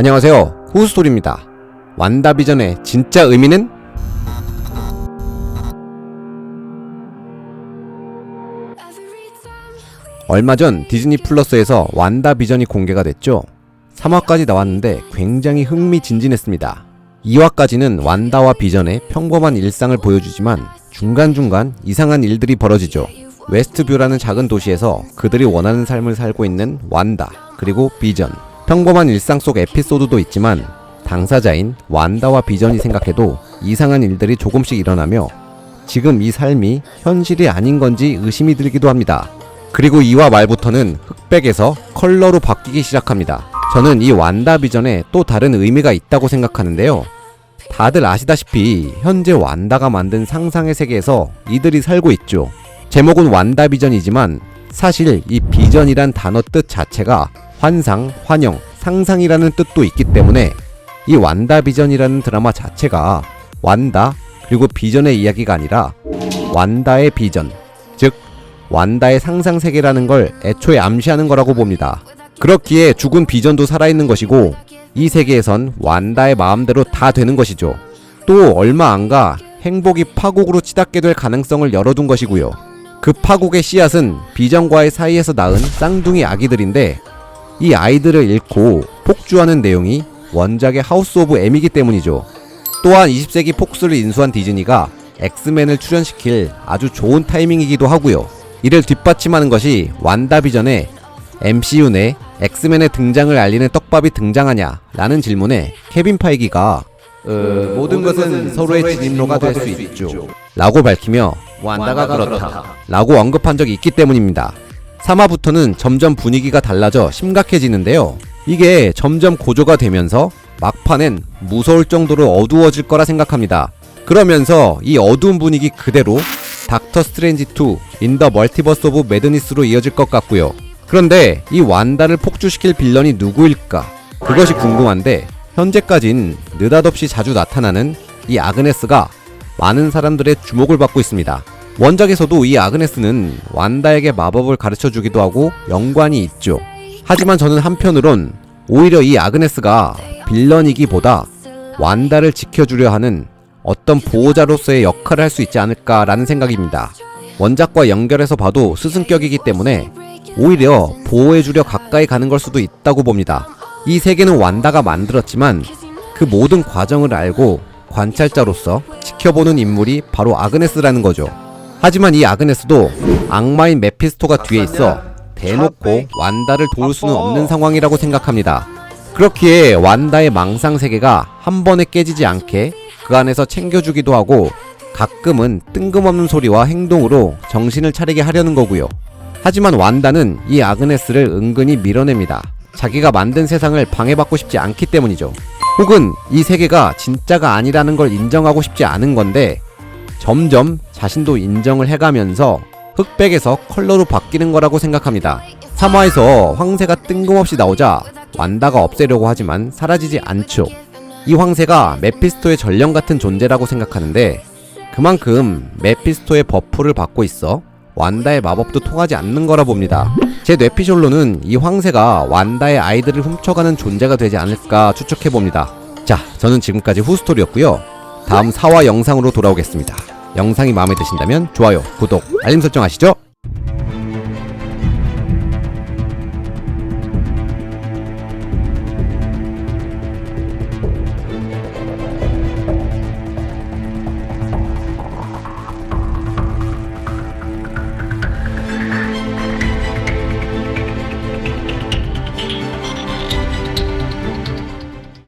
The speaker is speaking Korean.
안녕하세요. 후스토리입니다. 완다비전의 진짜 의미는? 얼마 전 디즈니 플러스에서 완다비전이 공개가 됐죠. 3화까지 나왔는데 굉장히 흥미진진했습니다. 2화까지는 완다와 비전의 평범한 일상을 보여주지만 중간중간 이상한 일들이 벌어지죠. 웨스트뷰라는 작은 도시에서 그들이 원하는 삶을 살고 있는 완다, 그리고 비전. 평범한 일상 속 에피소드도 있지만 당사자인 완다와 비전이 생각해도 이상한 일들이 조금씩 일어나며 지금 이 삶이 현실이 아닌 건지 의심이 들기도 합니다. 그리고 2화 말부터는 흑백에서 컬러로 바뀌기 시작합니다. 저는 이 완다 비전에 또 다른 의미가 있다고 생각하는데요. 다들 아시다시피 현재 완다가 만든 상상의 세계에서 이들이 살고 있죠. 제목은 완다 비전이지만 사실 이 비전이란 단어 뜻 자체가 환상, 환영, 상상이라는 뜻도 있기 때문에 이 완다 비전이라는 드라마 자체가 완다 그리고 비전의 이야기가 아니라 완다의 비전, 즉 완다의 상상 세계라는 걸 애초에 암시하는 거라고 봅니다. 그렇기에 죽은 비전도 살아있는 것이고 이 세계에선 완다의 마음대로 다 되는 것이죠. 또 얼마 안 가 행복이 파국으로 치닫게 될 가능성을 열어둔 것이고요. 그 파국의 씨앗은 비전과의 사이에서 낳은 쌍둥이 아기들인데 이 아이들을 잃고 폭주하는 내용이 원작의 하우스 오브 M이기 때문이죠. 또한 20세기 폭스를 인수한 디즈니가 엑스맨을 출연시킬 아주 좋은 타이밍이기도 하고요. 이를 뒷받침하는 것이 완다비전에 MCU 내 엑스맨의 등장을 알리는 떡밥이 등장하냐 라는 질문에 케빈 파이기가 어, 모든 것은 서로의 진입로가 될 수 있죠 라고 밝히며 완다가 그렇다 라고 언급한 적이 있기 때문입니다 3화부터는 점점 분위기가 달라져 심각해지는데요 이게 점점 고조가 되면서 막판엔 무서울 정도로 어두워질 거라 생각합니다 그러면서 이 어두운 분위기 그대로 닥터 스트레인지 2 인더 멀티버스 오브 매드니스로 이어질 것 같고요. 그런데 이 완다를 폭주시킬 빌런이 누구일까? 그것이 궁금한데 현재까진 느닷없이 자주 나타나는 이 아그네스가 많은 사람들의 주목을 받고 있습니다. 원작에서도 이 아그네스는 완다에게 마법을 가르쳐 주기도 하고 연관이 있죠. 하지만 저는 한편으론 오히려 이 아그네스가 빌런이기보다 완다를 지켜주려 하는 어떤 보호자로서의 역할을 할 수 있지 않을까라는 생각입니다. 원작과 연결해서 봐도 스승격이기 때문에 오히려 보호해주려 가까이 가는 걸 수도 있다고 봅니다. 이 세계는 완다가 만들었지만 그 모든 과정을 알고 관찰자로서 지켜보는 인물이 바로 아그네스라는 거죠. 하지만 이 아그네스도 악마인 메피스토가 뒤에 있어 대놓고 완다를 도울 수는 없는 상황이라고 생각합니다. 그렇기에 완다의 망상 세계가 한 번에 깨지지 않게 그 안에서 챙겨주기도 하고 가끔은 뜬금없는 소리와 행동으로 정신을 차리게 하려는 거고요. 하지만 완다는 이 아그네스를 은근히 밀어냅니다. 자기가 만든 세상을 방해받고 싶지 않기 때문이죠. 혹은 이 세계가 진짜가 아니라는 걸 인정하고 싶지 않은 건데 점점 자신도 인정을 해가면서 흑백에서 컬러로 바뀌는 거라고 생각합니다. 3화에서 황새가 뜬금없이 나오자 완다가 없애려고 하지만 사라지지 않죠. 이 황새가 메피스토의 전령 같은 존재라고 생각하는데 그만큼 메피스토의 버프를 받고 있어 완다의 마법도 통하지 않는 거라 봅니다. 제 뇌피셜로는 이 황새가 완다의 아이들을 훔쳐가는 존재가 되지 않을까 추측해 봅니다. 자, 저는 지금까지 후스토리였고요. 다음 4화 영상으로 돌아오겠습니다. 영상이 마음에 드신다면 좋아요, 구독, 알림 설정 하시죠?